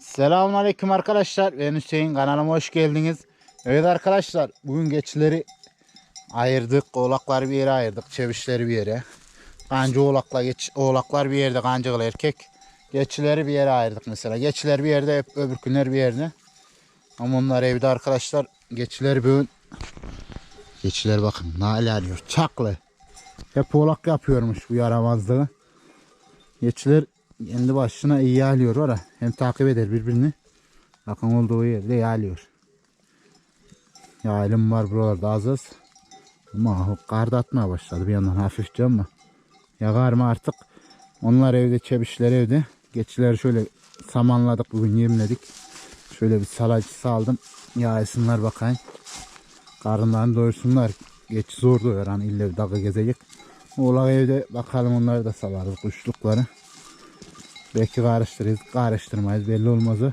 Selamünaleyküm arkadaşlar. Ben Hüseyin kanalıma hoş geldiniz. Evet arkadaşlar bugün geçileri ayırdık. Oğlakları bir yere ayırdık. Çevişleri bir yere. Kancı oğlakla geç, oğlaklar bir yerde kancıklı erkek. Geçileri bir yere ayırdık mesela. Geçiler bir yerde hep öbür günler bir yerde. Ama onlar evde arkadaşlar. Geçiler bugün Geçiler bakın nale alıyor. Çaklı. Hep oğlak yapıyormuş bu yaramazlığı. Geçiler kendi başına iyi alıyor ha. Hem takip eder birbirini. Bakın olduğu yerde yağlıyor. Yağılım var buralarda az az. Ama kar atmaya başladı bir yandan hafifçe ama. Yağar mı artık? Onlar evde çebişler evde. Geçileri şöyle samanladık bugün yemledik. Şöyle bir salacı saldım. Yağsınlar bakayım. Karınlarını doyursunlar. Geç zor doyur hani ille bir dağı gezecek. Oğlak evde bakalım onları da salarız kuşlukları. Belki karıştırırız, karıştırmayız belli olmaz o.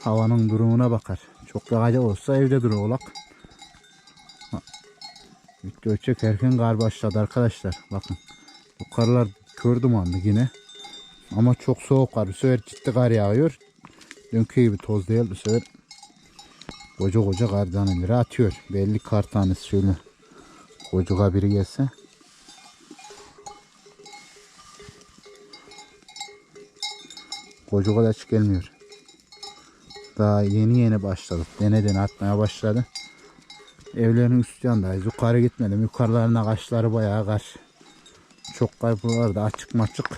Havanın durumuna bakar. Çok yağacak olsa evde durur oğlak. Video çekerken kar başladı arkadaşlar. Bakın. Bu karlar kör dumanlı yine. Ama çok soğuk kar. Bu sefer ciddi kar yağıyor. Dünkü gibi toz değil. Bu sefer koca koca kar taneleri atıyor. Belli kar tanesi şöyle. Koca biri gelse. Koca kadar hiç gelmiyor. Daha yeni yeni başladık. Dene atmaya başladı. Evlerin üst yanındayız. Yukarı gitmedim. Yukarılarına kaşları bayağı kaş. Çok kar buralarda açık maçık.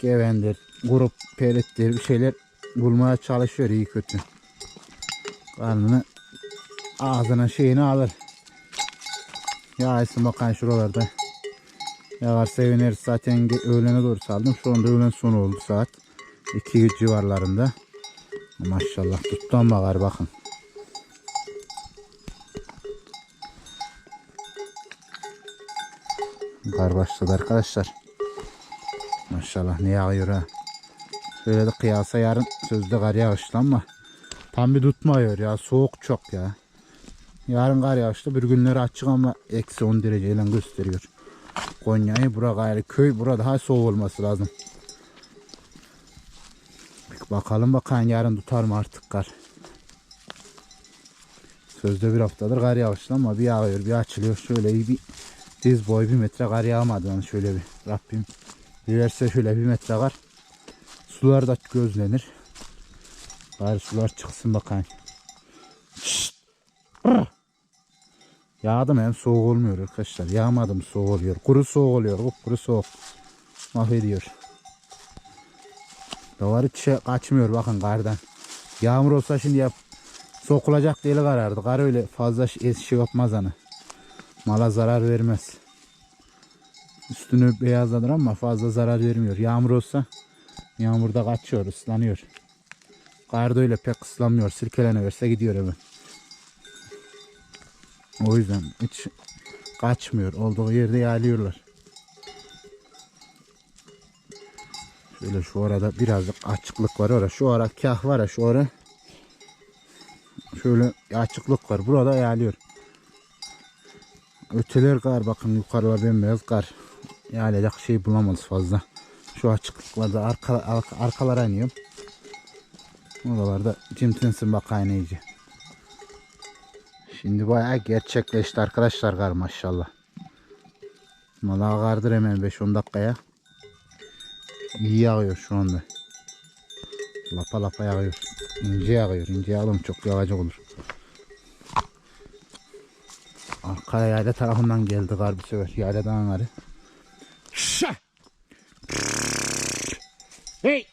Gevendir, grup perittir bir şeyler bulmaya çalışıyor iyi kötü. Karnını ağzına şeyini alır. Yağsın bakan şuralarda. Yağar seviniriz zaten ge- öğlene doğru saldım. Şu anda öğlen sonu oldu saat. 2 civarlarında. Maşallah tuttu ama kar bakın. Kar başladı arkadaşlar. Maşallah ne yağıyor ha. Şöyle de kıyasa yarın sözde kar yağışlı ama tam bir tutmuyor ya. Soğuk çok ya. Yarın kar yağışlı bir günleri açık ama eksi 10 dereceyle gösteriyor. Konya'yı bura gayrı köy bura daha soğuk olması lazım. Bakalım bakalım yarın tutar mı artık kar. Sözde bir haftadır kar yağışlı ama bir yağıyor bir açılıyor. Şöyle bir diz boy bir metre kar yağmadı yani şöyle bir Rabbim dilerse şöyle bir metre kar. Sular da gözlenir. Bari sular çıksın bakayım. Yağdım hem soğuk olmuyor arkadaşlar. Yağmadım soğuk oluyor. Kuru soğuk oluyor. Kuru soğuk. Mahvediyor. Davar hiç şey kaçmıyor bakın kardan. Yağmur olsa şimdi yap sokulacak deli karardı. Kar öyle fazla şey yapmaz hani. Mala zarar vermez. Üstünü beyazladır ama fazla zarar vermiyor. Yağmur olsa yağmurda kaçıyor, ıslanıyor. Kar da öyle pek ıslanmıyor. Sirkelene verse gidiyor hemen. O yüzden hiç kaçmıyor. Olduğu yerde yağlıyorlar. Şöyle şu arada birazcık açıklık var orada. Şu ara kah var ya şu ara. Şöyle açıklık var. Burada yağlıyor. Öteler kar bakın yukarıda bembeyaz kar. Yağlayacak şey bulamaz fazla. Şu açıklıklarda arka, arka, arkalara iniyorum. Oralarda cimtinsin bakayım iyice. Şimdi bayağı gerçekleşti arkadaşlar kar maşallah. Malağa kardır hemen 5-10 dakikaya. İyi yağıyor şu anda. Lapa lapa yağıyor. İnce yağıyor. İnce yağalım çok yağacak olur. Arka yayla tarafından geldi kar bir sefer. Yayladan karı. Hey!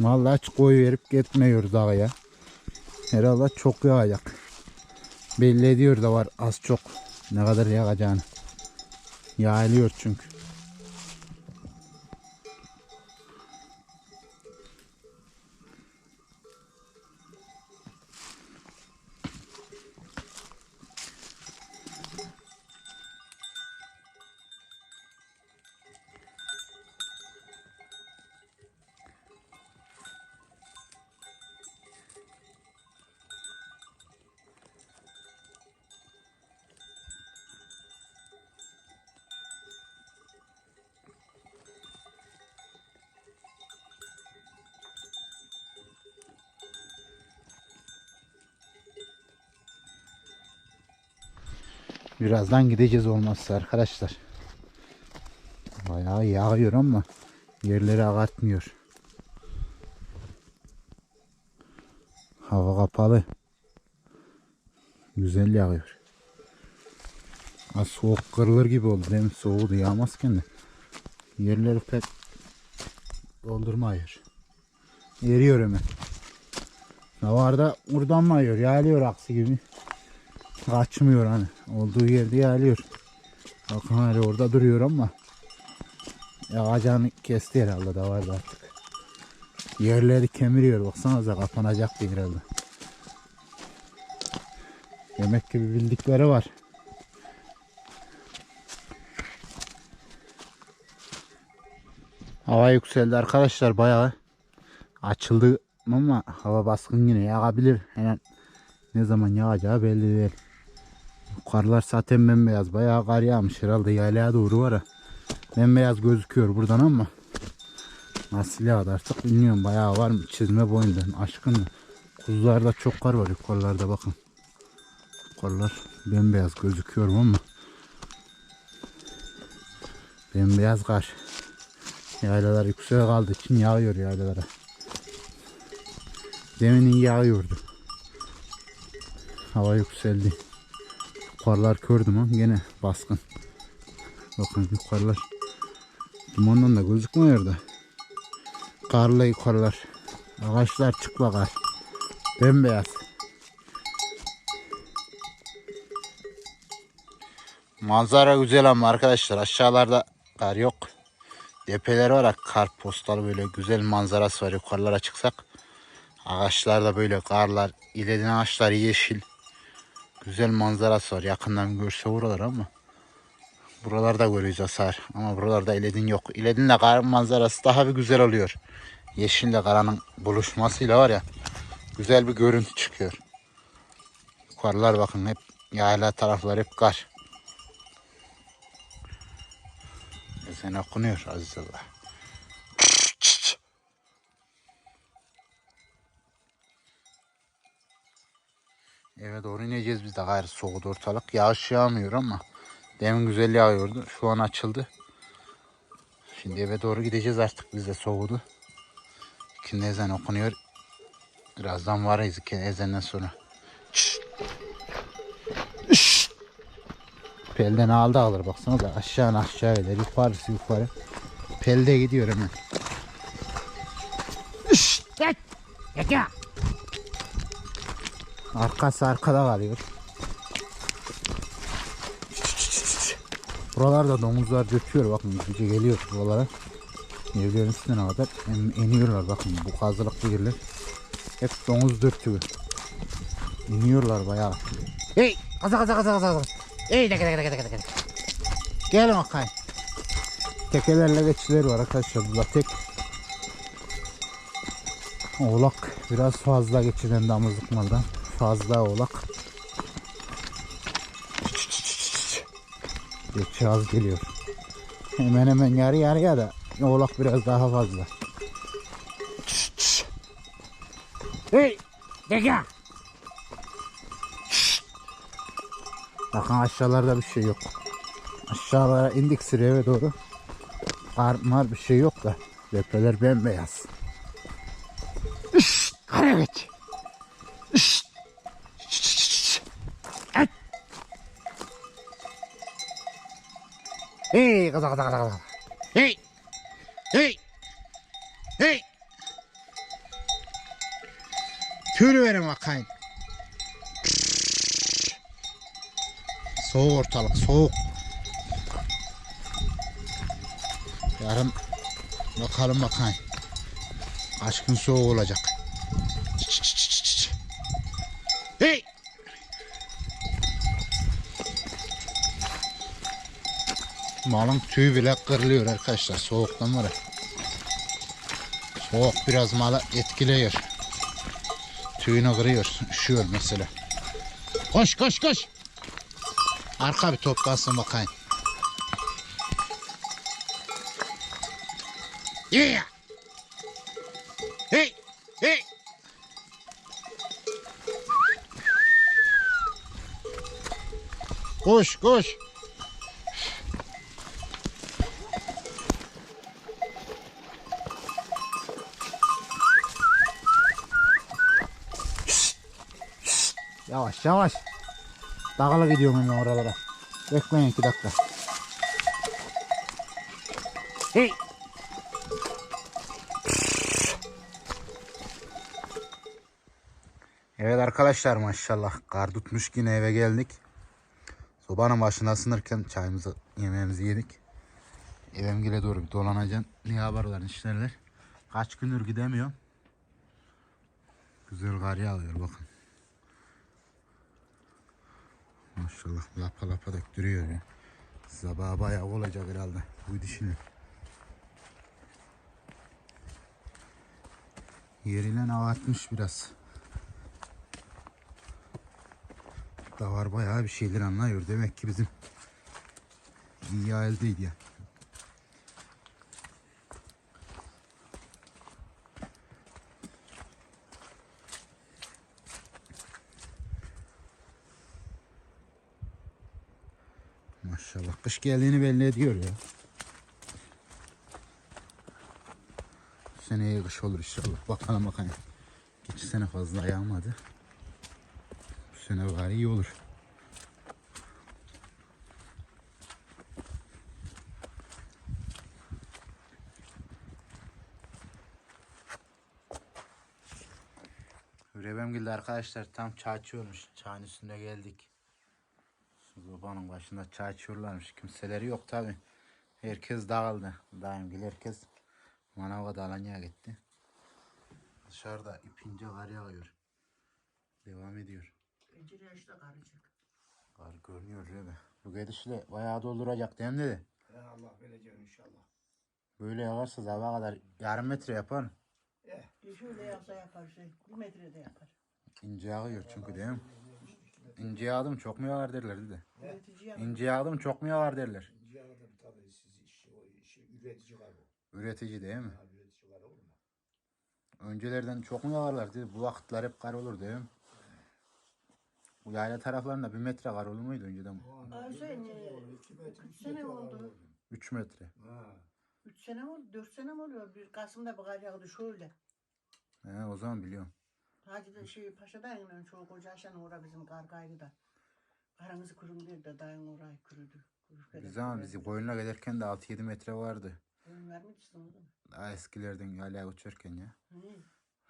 Vallahi hiç koyu verip gitmiyoruz dağa ya. Herhalde çok yağacak. Belli ediyor da var az çok. Ne kadar yağacağını. Yağılıyor çünkü. Birazdan gideceğiz olmazsa arkadaşlar. Bayağı yağıyor ama yerleri ağartmıyor. Hava kapalı. Güzel yağıyor. Az soğuk kırılır gibi oldu mi? Soğuğu yağmazken de. Yerleri pek doldurmuyor. Eriyor hemen. Havarda buradan mı ayıyor? Yağlıyor aksi gibi. Kaçmıyor hani. Olduğu yerde yağlıyor. Bakın hani orada duruyor ama yağacağını kesti herhalde da vardı artık. Yerleri kemiriyor. Baksanıza kapanacaktı herhalde. Demek ki bir bildikleri var. Hava yükseldi arkadaşlar bayağı. Açıldı ama hava baskın yine yağabilir. Yani ne zaman yağacağı belli değil. Karlar zaten bembeyaz. Bayağı kar yağmış herhalde yaylaya doğru var ya. Bembeyaz gözüküyor buradan ama nasıl yağdı artık bilmiyorum. Bayağı var mı çizme boyundan aşkın? Kuzularda çok kar var yukarılarda bakın. Karlar bembeyaz gözüküyor ama bembeyaz kar. Yaylalar yüksek kaldığı için yağıyor yaylalara. Demin yağıyordu. Hava yükseldi. Yukarılar kördüm ama gene baskın. Bakın yukarılar. Dumandan da gözükmüyor da. Karlı yukarılar. Ağaçlar çıplak kar. Bembeyaz. Manzara güzel ama arkadaşlar aşağılarda kar yok. Tepeler var kar postalı böyle güzel manzarası var yukarılara çıksak. Ağaçlarda böyle karlar, ileriden ağaçlar yeşil. Güzel manzarası var. Yakından görse buralar ama. Buralarda görüyoruz hasar. Ama buralarda iledin yok. İledinle kar manzarası daha bir güzel oluyor. Yeşille karanın buluşmasıyla var ya. Güzel bir görüntü çıkıyor. Yukarılar bakın hep yayla taraflar hep kar. Sen okunuyor Aziz Allah. Eve doğru ineceğiz biz de gayrı soğudu ortalık. Yağış yağmıyor ama demin güzel yağıyordu. Şu an açıldı. Şimdi eve doğru gideceğiz artık biz de soğudu. İkindi ezan okunuyor. Birazdan varız iki ezandan sonra. Şşt. Şşt. Pelden aldı alır baksana da aşağı aşağı eder yukarısı yukarı. Pelde gidiyor hemen. Şşt. Arkası arkada kalıyor. Buralarda domuzlar döküyor bakın gece geliyor buralara. Evlerin üstüne kadar iniyorlar bakın bu kazılıklı yerler. Hep domuz dürtüyor. İniyorlar bayağı. Hey! Kaza kaza kaza kaza. kaza. Hey! Deke deke deke deke deke. Gel bakayım. Tekelerle geçiler var arkadaşlar burada tek. Oğlak biraz fazla geçiden damızlıklardan. Fazla oğlak. Geçi az geliyor. Hemen hemen yarı yarıya da oğlak biraz daha fazla. Hey! Dega! Bakın aşağılarda bir şey yok. Aşağılara indik süreye doğru. Kar mar bir şey yok da. Tepeler bembeyaz. Şşt! Kara geç. Şşt! Şşt! Et! Hey! Kaza kaza kaza kaza. Hey! Hey! Hey! Tüylü verin bakayım. Soğuk ortalık soğuk. Yarın bakalım bakayım. Kaç gün soğuk olacak. Malın tüyü bile kırılıyor arkadaşlar soğuktan var ya. Soğuk biraz malı etkiliyor. Tüyünü kırıyor. Üşüyor mesela. Koş koş koş. Arka bir toplasın bakayım. Yeah. Hey. Hey. Koş koş. Yavaş yavaş. Dağıla gidiyorum ben oralara. Bekleyin iki dakika. Hey. Evet arkadaşlar maşallah kar tutmuş yine eve geldik. Sobanın başına ısınırken çayımızı yemeğimizi yedik. Evimgile doğru bir dolanacağım. Ne yaparlar işlerler. Kaç gündür gidemiyorum. Güzel kar yağıyor bakın. Maşallah lapa lapa döktürüyor ya. Sabah bayağı olacak herhalde. Bu dişini. Yeriyle avatmış biraz. Da var bayağı bir şeyler anlıyor. Demek ki bizim iyi aildeydi ya. Maşallah geldiğini belli ediyor ya. Seneye kış olur inşallah. Bakalım bakalım. Geçen sene fazla yağmadı. Bu sene bari iyi olur. Rebemgil'de arkadaşlar tam çay içiyormuş. Çayın üstüne geldik. Zobanın başında çay içiyorlarmış. Kimseleri yok tabi. Herkes dağıldı. Daimgil herkes manava dalanya gitti. Dışarıda ipince kar yağıyor. Devam ediyor. Pencere açta karıcık. Kar görünüyor öyle. Bu gidişle bayağı dolduracak değil mi dedi. Ya Allah vereceğim inşallah. Böyle yağarsa sabaha kadar yarım metre yapar. Bir şöyle yapsa yapar şey. Bir metrede yapar. İnce yağıyor çünkü değil mi? İnce yağdım çok mu yağar derler dedi. Üretici yapar. İnce yağdım çok mu yağar derler. Cihan'da tabii siz işi, o işi üretici var o. Üretici değil mi? Ha, üretici var olur mu? Öncelerden çok mu yağarlar dedi. Bu vakitler hep kar olur değil mi? Bu yayla taraflarında bir metre kar olur muydu önceden? Ay metre, kaç üç sene oldu? var orada. 3 metre. Ha. Üç sene mi oldu? Dört sene mi oluyor? Bir Kasım'da bir kar yağdı şöyle. He, o zaman biliyorum. Hacı'da şey Paşa'dan inen çoğu koca aşağıdan uğra bizim kar kaydı da. Karımızı kurumdu da dayın orayı kurudu. Bir zaman bizi koyuna gelirken de 6-7 metre vardı. Ön vermişsin o zaman. Daha eskilerden yayla uçarken ya. Hı.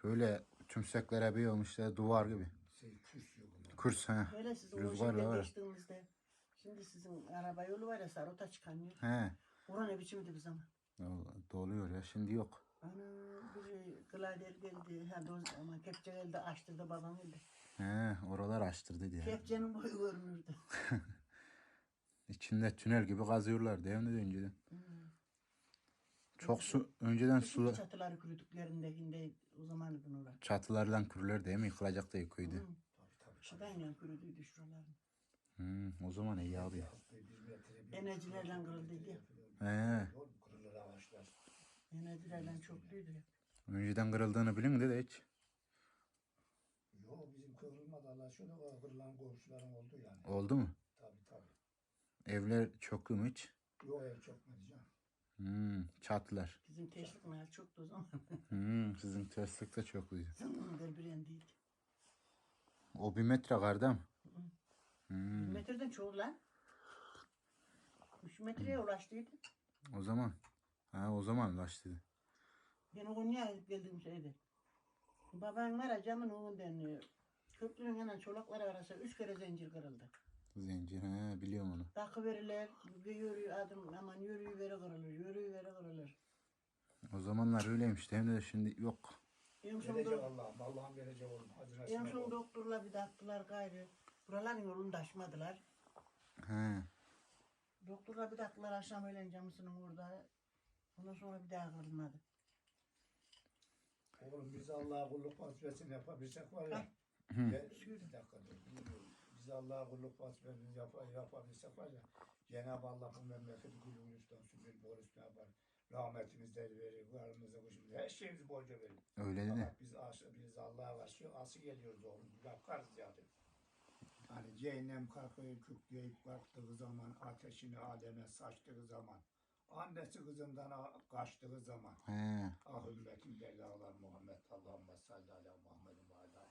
Böyle tümseklere bir olmuşlar duvar gibi. Şey, küs yok. Kurs he. Hele sizin Rüzgarla var. geçtiğimizde. Şimdi sizin araba yolu var ya Sarota çıkan yer. He. Ora ne biçimdi bir zaman. Vallahi Doluyor ya şimdi yok. Ana biri glider geldi. Ha doz ama kepçe geldi açtırdı babam geldi. He, oralar açtırdı diye. Kepçenin boyu görünürdü. İçinde tünel gibi kazıyorlar değil mi dedi önceden? Çok su, önceden Su su çatıları kuruduklarındakinde o zaman idin orada. çatılarla kürüler değil mi? Yıkılacak da yıkıydı. Şuradan kuruduydu şuralar. Hmm, o zaman iyi abi. Bir bir Enerjilerle kırıldıydı. He. Enerjilerle çokluydu. ya. önceden kırıldığını bilin dedi hiç. Yok bizim kırılmadı Allah şöyle o kırılan komşuların oldu yani. Oldu mu? Tabii tabii. Evler çöktü mü hiç? Yok ev çökmedi canım. Hmm, çatılar. Bizim teşvik mahal çoktu o zaman. Hmm, sizin terslikte çöktü. Zamanında bir yan değil. O bir metre karda mı? Bir Hmm, metreden çoğu lan. Üç metreye ulaştıydı. o zaman. Ha, o zaman ulaştı. Ben o Konya'ya gidip geldiğim şeydi. Babam var ya camın önünden. Köprünün yanından çolaklar arası üç kere zincir kırıldı. Zincir, he, biliyorum onu. Takı verirler, bir yürüyor adım aman yürüyü veri kırılır, yürüyü veri kırılır. O zamanlar öyleymiş mi de şimdi yok. En son, Verecek do- Allah'ım. Allah'ım verecek oğlum. Hadi en son et. doktorlar bir taktılar gayrı. Buraların yolunu da aşmadılar. He, Doktorlar bir taktılar akşam öğlen camısının orada. Ondan sonra bir daha kırılmadı. Oğlum biz Allah'a kulluk vazifesini yapabilsek var ya. Bir dakika dur. Biz Allah'a kulluk vazifesini yap, yapabilsek var ya. Cenab-ı Allah bu memleketi gülün üstten süpür, bor üstüne yapar. Rahmetimizden verir, varımızı kuşumuzu, her şeyimizi borca verir. öyle dedi. Fakat biz, aşı, biz Allah'a karşı ası geliyoruz oğlum. Yaparız yani. Hani cehennem kalkıyor kükreyip kalktığı zaman, ateşini aleme saçtığı zaman, annesi kızından kaçtığı zaman, He. ah ümmetin belalar Muhammed, Allahümme salli ala Muhammedin ve ala.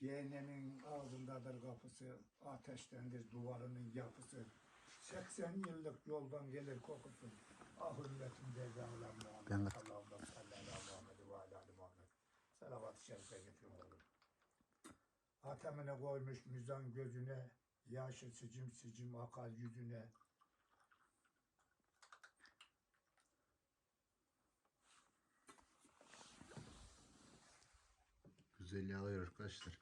Cehennemin ağzındadır kapısı, ateştendir duvarının yapısı. 80 yıllık yoldan gelir kokusu. Ah ümmetin belalar Muhammed, Allahümme salli ala Muhammedin ve ala Muhammed. Salavat-ı şerife getiriyorum. Hatemine koymuş müzan gözüne, yaşı sicim sicim akar yüzüne. Güzel yağıyor arkadaşlar.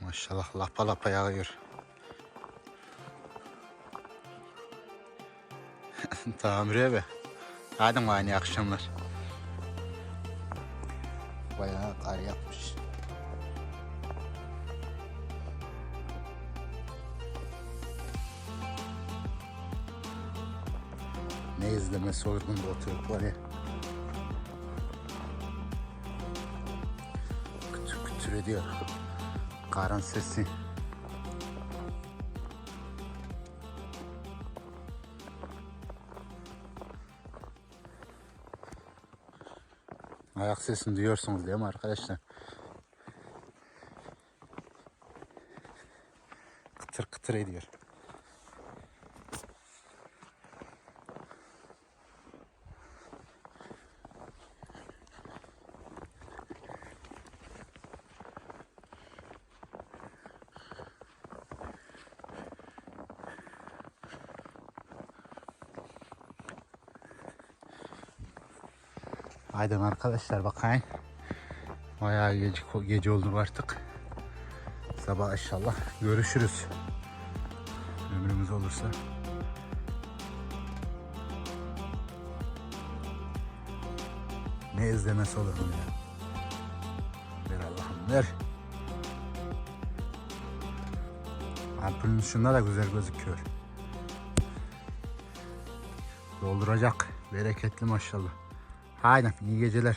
Maşallah lapa lapa yağıyor. Tamir abi. Hadi aynı akşamlar. Bayağı kar yapmış. Ne izlemesi olur bunda oturup var ya. Kütür kütür ediyor. Karın sesi. Ayak sesini duyuyorsunuz değil mi arkadaşlar? Kıtır kıtır ediyor. Haydi arkadaşlar bakayım. Bayağı gece, gece oldu artık. Sabah inşallah görüşürüz. Ömrümüz olursa. Ne izlemesi olur bunu ya. Ver Allah'ım ver. Ampulün ışığında da güzel gözüküyor. Dolduracak. Bereketli maşallah. Haydi iyi geceler.